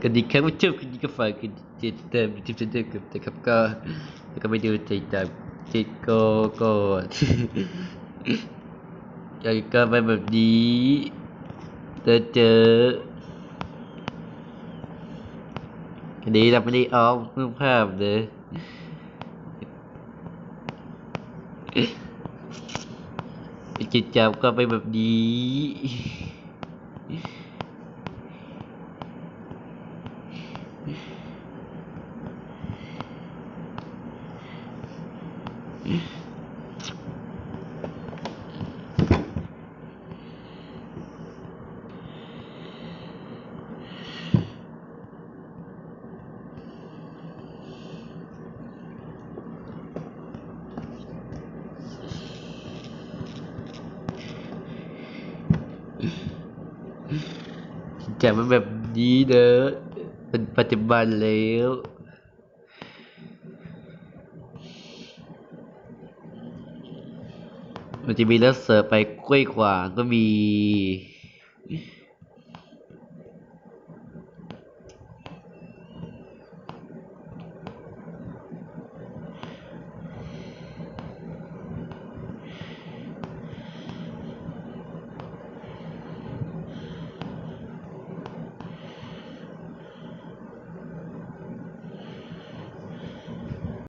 กันดีครับว่าชอบกันดีก็ฝากกันติดตามติดตามกันนะครับก็แล้วก็ไปดูติดตามติดก็ก็ใจก็ไปแบบนี้จอเจออันนี้เราไม่ได้ออฟรูปภาพเลยจิตจับก็ไปแบบนี้ chả biết làm gì đó เป็นปัจจุบันแล้ว มันจะมีรถเสิร์ฟไปกล้วยขวางก็มี